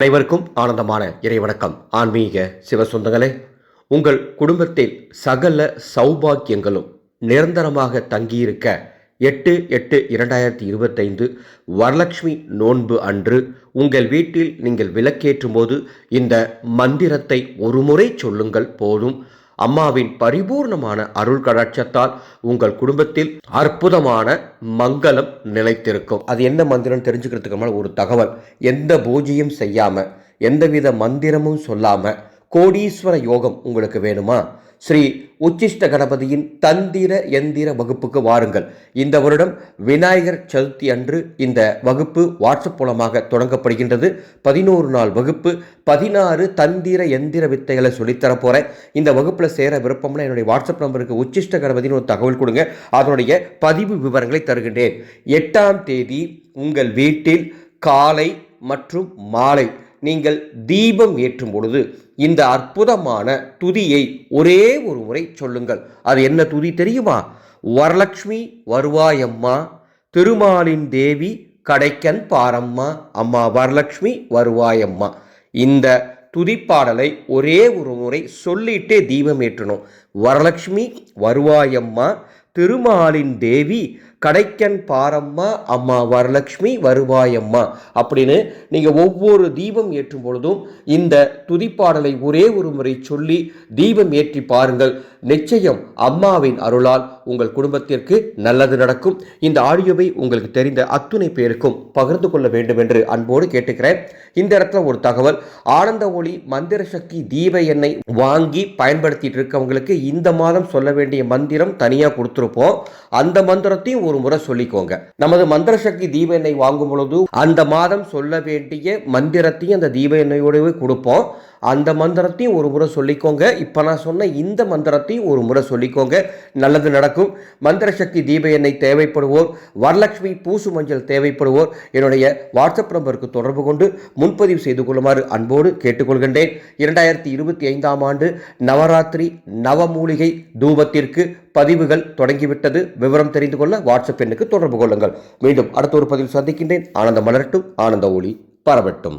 அனைவருக்கும் ஆனந்தமான இறைவணக்கம். ஆன்மீக சிவசொந்தங்களே உங்கள் குடும்பத்தில் சகல சௌபாக்கியங்களும் நிரந்தரமாக தங்கியிருக்க எட்டு எட்டு இரண்டாயிரத்தி இருபத்தைந்து வரலட்சுமி நோன்பு அன்று உங்கள் வீட்டில் நீங்கள் விளக்கேற்றும் போது இந்த மந்திரத்தை ஒருமுறை சொல்லுங்கள் போதும். அம்மாவின் பரிபூர்ணமான அருள் கடாட்சத்தால் உங்கள் குடும்பத்தில் அற்புதமான மங்களம் நிலைத்திருக்கும். அது என்ன மந்திரம் தெரிஞ்சுக்கிறதுக்கு ஒரு தகவல். எந்த பூஜையும் செய்யாம எந்தவித மந்திரமும் சொல்லாம கோடீஸ்வர யோகம் உங்களுக்கு வேணுமா? ஸ்ரீ உச்சிஷ்ட கணபதியின் தந்திர எந்திர வகுப்புக்கு வாருங்கள். இந்த வருடம் விநாயகர் சதுர்த்தி அன்று இந்த வகுப்பு வாட்ஸ்அப் மூலமாக தொடங்கப்படுகின்றது. பதினோரு நாள் வகுப்பு பதினாறு தந்திர எந்திர வித்தைகளை சொல்லித்தர போகிறேன் இந்த வகுப்பில் சேர விருப்பம்னா என்னுடைய வாட்ஸ்அப் நம்பருக்கு உச்சிஷ்ட கணபதினு ஒரு தகவல் கொடுங்க. அதனுடைய பதிவு விவரங்களை தருகின்றேன். எட்டாம் தேதி உங்கள் வீட்டில் காலை மற்றும் மாலை நீங்கள் தீபம் ஏற்றும் பொழுது இந்த அற்புதமான துதியை ஒரே ஒரு முறை சொல்லுங்கள். அது என்ன துதி தெரியுமா? வரலட்சுமி வருவாயம்மா திருமாலின் தேவி கடைக்கன் பாரம்மா அம்மா வரலட்சுமி வருவாயம்மா இந்த துதிப்பாடலை ஒரே ஒரு முறை சொல்லிட்டே தீபம் ஏற்றணும். வரலட்சுமி வருவாயம்மா திருமாலின் தேவி கடைக்கன் பாரம்மா அம்மா வரலட்சுமி வருவாயம்மா. அப்படின்னு நீங்கள் ஒவ்வொரு தீபம் ஏற்றும் பொழுதும் இந்த துதிப்பாடலை ஒரே ஒரு முறை சொல்லி தீபம் ஏற்றி பாருங்கள். நிச்சயம் அம்மாவின் அருளால் உங்கள் குடும்பத்திற்கு நல்லது நடக்கும். இந்த ஆடியோவை உங்களுக்கு தெரிந்த அத்துணை பேருக்கும் பகிர்ந்து கொள்ள வேண்டும் என்று அன்போடு கேட்டுக்கிறேன். இந்த இடத்துல ஒரு தகவல். ஆனந்த ஒளி மந்திர சக்தி தீப எண்ணெய் வாங்கி பயன்படுத்திட்டு இருக்கவங்களுக்கு இந்த மாதம் சொல்ல வேண்டிய மந்திரம் தனியாக கொடுத்துருப்போம். அந்த மந்திரத்தையும் ஒரு முறை சொல்லிக்கோங்க. நமது மந்திர சக்தி தீப எண்ணெய் வாங்கும் பொழுது அந்த மாதம் சொல்ல வேண்டிய மந்திரத்தையும் அந்த தீப எண்ணெயோடவே கொடுப்போம். அந்த மந்திரத்தையும் ஒரு முறை சொல்லிக்கோங்க. இப்போ நான் சொன்ன இந்த மந்திரத்தையும் ஒரு முறை சொல்லிக்கோங்க. நல்லது நடக்கும். மந்திர சக்தி தீப எண்ணெய் தேவைப்படுவோர் வரலட்சுமி பூசு மஞ்சள் தேவைப்படுவோர் என்னுடைய வாட்ஸ்அப் நம்பருக்கு தொடர்பு கொண்டு முன்பதிவு செய்து கொள்ளுமாறு அன்போடு கேட்டுக்கொள்கின்றேன். இரண்டாயிரத்தி இருபத்தி ஐந்தாம் ஆண்டு நவராத்திரி நவமூலிகை தூபத்திற்கு பதிவுகள் தொடங்கிவிட்டது. விவரம் தெரிந்து கொள்ள வாட்ஸ்அப் எண்ணுக்கு தொடர்பு கொள்ளுங்கள். மீண்டும் அடுத்த ஒரு பதிவில் சந்திக்கின்றேன். ஆனந்த மலரட்டும். ஆனந்த ஒளி பரவட்டும்.